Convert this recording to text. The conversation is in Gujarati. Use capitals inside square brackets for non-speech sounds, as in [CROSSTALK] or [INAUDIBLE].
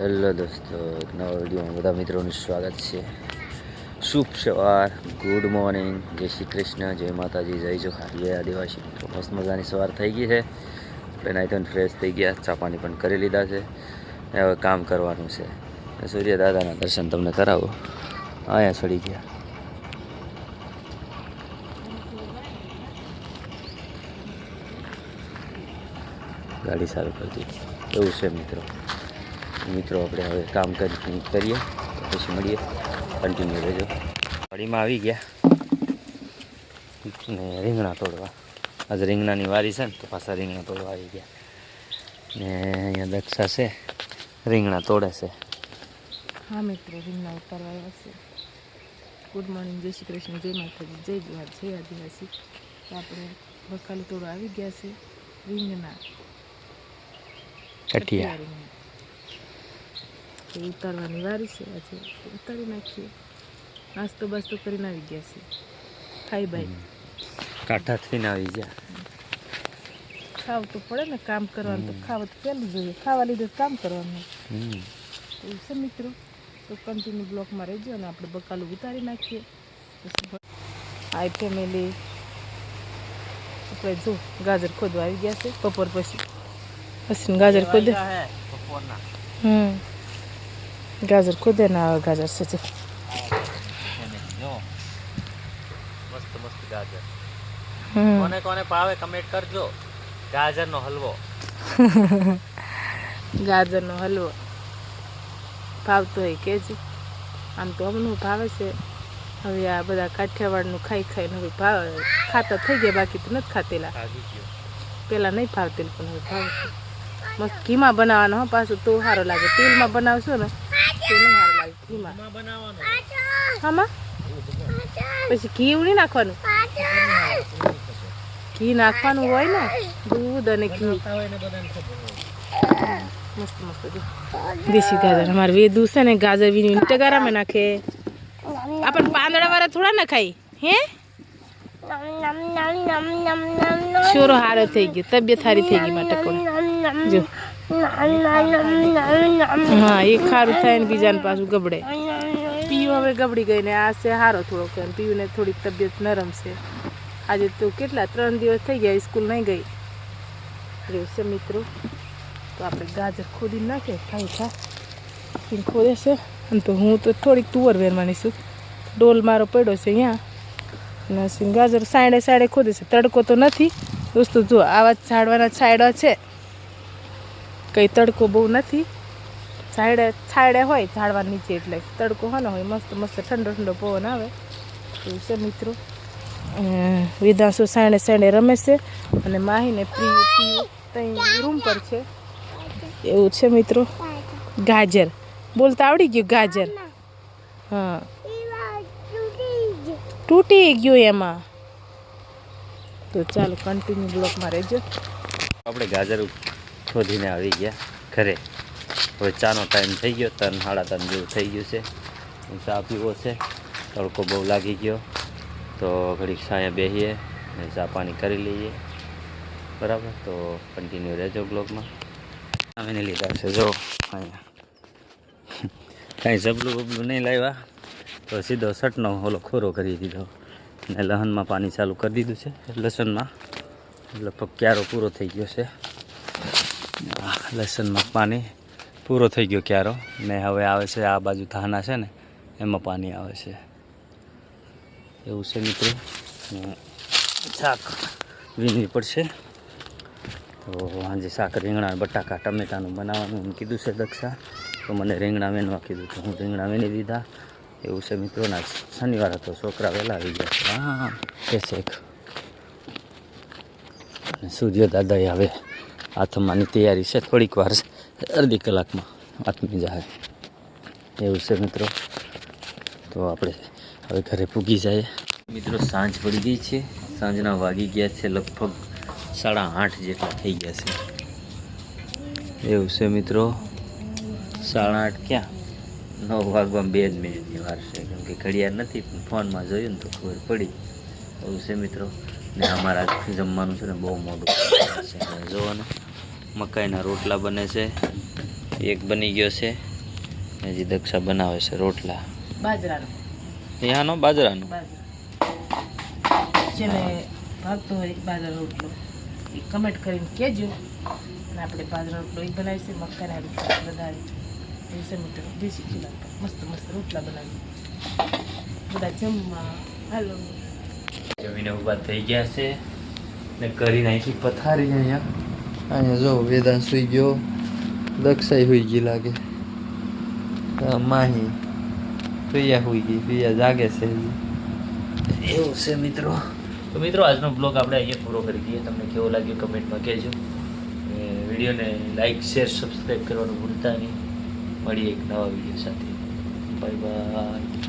હેલો દોસ્તો, નવા વિડીયોમાં બધા મિત્રોનું સ્વાગત છે. શુભ સવાર, ગુડ મોર્નિંગ, જય શ્રી કૃષ્ણ, જય માતાજી, જય જોહાર, જય આદિવાસી મિત્રો. મસ્ત મજાની સવાર થઈ ગઈ છે. આપણે નાઈથન ફ્રેશ થઈ ગયા, ચા પાણી પણ કરી લીધા છે. હવે કામ કરવાનું છે. સૂર્ય દાદાના દર્શન તમને કરાવો. અહીંયા ચડી ગયા. ગાડી સારું કરતી. એવું છે મિત્રો. મિત્રો આપણે હવે કામ કરી કરીએ. પછી મળીએ. કન્ટિન્યુ રહેજો. વાડીમાં આવી ગયા. ને રીંગણા તોડવા. આજે રીંગણાની વારી છે ને તો પાછા રીંગણા તોડવા આવી ગયા. ને અહીંયા દક્ષા છે. રીંગણા તોડે છે. હા મિત્રો રીંગણા ઉતારવા આવ્યા છે. ગુડ મોર્નિંગ જય શ્રી કૃષ્ણ જય માતાજી જય જુહાર જય આદિવાસી. તો આપણે બકાલી તોડવા આવી ગયા છે. રીંગણા. કઠિયા રીંગણા. તો ઉતારવાની વારી છે. આજે ઉતારી નાખીએ. નાસ્તો બાસ્તો કરીને આવી ગયા છે ખાઈ બાઈ કાંઠા થઈને આવી ગયા. ખાવ તો પડે ને કામ કરવાનું તો ખાવા તો પહેલું જોઈએ. ખાવા લીધે કામ કરવાનું. હમ. એવું છે મિત્રો. તો કન્ટિન્યુ બ્લોકમાં રહેજો અને આપણે બકાલું ઉતારી નાખીએ. હાઈ ફેમિલી આપણે જો ગાજર ખોદવા આવી ગયા છે. બપોર પછી. પછી ગાજર ખોદે. હમ. ગાજર ખોદે ને આવે ગાજર જો મસ્ત મસ્ત ગાજર. કોને કોને ભાવે કમેન્ટ કરજો. ગાજરનો હલવો. [LAUGHS] ગાજરનો હલવો. ભાવતો હોય કેજો આમ તો અમનું ભાવે છે. હવે આ બધા કાઠિયાવાડનું ખાઈ ખાઈને હવે ભાવ ખાતા થઈ ગયા બાકી તો નથી ખાતેલા પેલા નહીં ભાવતેલ પણ હવે ભાવે છે. મસ્ત ઘીમાં બનાવવાનો હો પાછું તો સારો લાગે. તેલમાં બનાવશો ને તો નહીં સારું લાગે ઘીમાં. બનાવવાનો. આમાં? પછી ઘી ઉડી નાખવાનું? ઘી નાખવાનું હોય ને દૂધ અને ઘી. મસ્ત મસ્ત દેશી ગાજર. અમારે વેદુ છે ને ગાજર બી ટગારામાં નાખે. આપણ પાંદડા વાળા થોડા ના ખાઈ હે? છોરો હારો થઈ ગયો તબિયત સારી થઈ ગઈ માટે કોણ જો. હા, એ ખારું થાય ને બીજાને પાછું ગબડે. પીયું હવે ગબડી ગઈ ને આ છે હારો થોડોક એમ. પીયુંને થોડીક તબિયત નરમ છે. આજે તો કેટલા, ત્રણ દિવસ થઈ ગયા, સ્કૂલ નહીં ગઈ. રહ્યું છે મિત્રો. તો આપણે ગાજર ખોદી નાખે ખાઈ ખા. ખોદે છે. અને તો હું તો થોડીક તુવર વેરવાની છું. ડોલ મારો પડ્યો છે અહીંયા. અને ગાજર સાઈડે સાઈડે ખોદે છે. તડકો તો નથી. દોસ્તો, જો, આવા જ ઝાડવાના છાંયડા છે. કંઈ તડકો બહુ નથી. છાયડે છાયડે હોય ઝાડવા નીચે એટલે તડકો હોય ને હોય, મસ્ત મસ્ત ઠંડો ઠંડો પવન આવે. એવું છે મિત્રો. અને સાણે સાંડે રમે છે અને માહીને પ્રિય ત્યાં રૂમ પર છે. એવું છે મિત્રો. ગાજર. બોલતા આવડી ગયું ગાજર? હા. તૂટી ગયું એમાં. તો ચાલો કન્ટિન્યુ બ્લોકમાં રહેજો. આપણે ગાજર શોધીને આવી ગયા ઘરે. હવે ચાનો ટાઈમ થઈ ગયો ત્રણ સાડા ત્રણ જેવું થઈ ગયું છે. હું ચા પીવો છે, તડકો બહુ લાગી ગયો. તો ઘડીક સાયા બેસીએ ને ચા પાણી કરી લઈએ. બરાબર? તો કન્ટિન્યુ રહેજો બ્લોગમાં આવીને લીધા છે, જો, અહીંયા. કાંઈ જબલું બબલું નહીં લાવ્યા. તો સીધો સટનો ઓલો ખોરો કરી દીધો. ને લહનમાં પાણી ચાલુ કરી દીધું છે, લસણમાં. લગભગ ક્યારો પૂરો થઈ ગયો છે. લસણમાં પાણી પૂરો થઈ ગયો ક્યારો. ને હવે આવે છે આ બાજુ ધાના છે ને, એમાં પાણી આવે છે. એવું છે મિત્રો. શાક વીણવી પડશે. તો આજે શાક રીંગણા બટાકા ટમેટાનું બનાવવાનું કીધું છે દક્ષા. તો મને રીંગણા વેણવા કીધું તો હું રીંગણા વેણી દીધા એવું છે મિત્રોના શનિવાર હતો, છોકરા વહેલા આવી ગયા. હા કે અને સૂર્ય દાદાએ હવે હાથમાંની તૈયારી છે. થોડીક વાર અડધી કલાકમાં આથમી જાય. એવું છે મિત્રો. તો આપણે હવે ઘરે પૂગી જઈએ. મિત્રો, સાંજ પડી ગઈ છે. સાંજના વાગી ગયા છે લગભગ સાડા આઠ જેટલા થઈ ગયા છે. એવું છે મિત્રો. સાડા આઠ ક્યાં? નવ વાગવામાં બે જ મિનિટની વાર છે. કેમ કે ઘડિયાળ નથી ફોનમાં જોયું ને તો ખબર પડી. એવું છે મિત્રો. ને અમારા જમવાનું છે ને બહુ મોડું છે. જોવો ને મકાઈના રોટલા બને છે. એક બની ગયો છે. હજી દક્ષા બનાવે છે રોટલા. બાજરાનો. ત્યાંનો બાજરાનો? બાજરા. જેને ભાગતો હોય બાજરા રોટલો. એ કમેન્ટ કરીને કહેજો. અને આપણે બાજરા રોટલો એ બનાવીશું મકાઈના રોટલા વધારે દિવસે મિત્રો દેશી ચૂલા મસ્ત મસ્ત રોટલા બનાવી બધા જમવા. હાલો. જમીને ઊભા થઈ ગયા છે. ને કરીને અહીંથી પથારી અહીંયા અહીંયા જો વેદાંત સુઈ ગયો દક્ષાઈ સુઈ ગઈ લાગે. માહી પ્રિયા સુઈ ગઈ પ્રિયા જાગે છે એવું છે મિત્રો. તો મિત્રો આજનો બ્લોગ આપણે અહીંયા પૂરો કરી દઈએ. તમને કેવો લાગ્યો કમેન્ટમાં કહેજો. વિડીયોને લાઈક શેર સબસ્ક્રાઈબ કરવાનું ભૂલતા નહીં. મળીએ એક નવા વીડિયો સાથે. Bye bye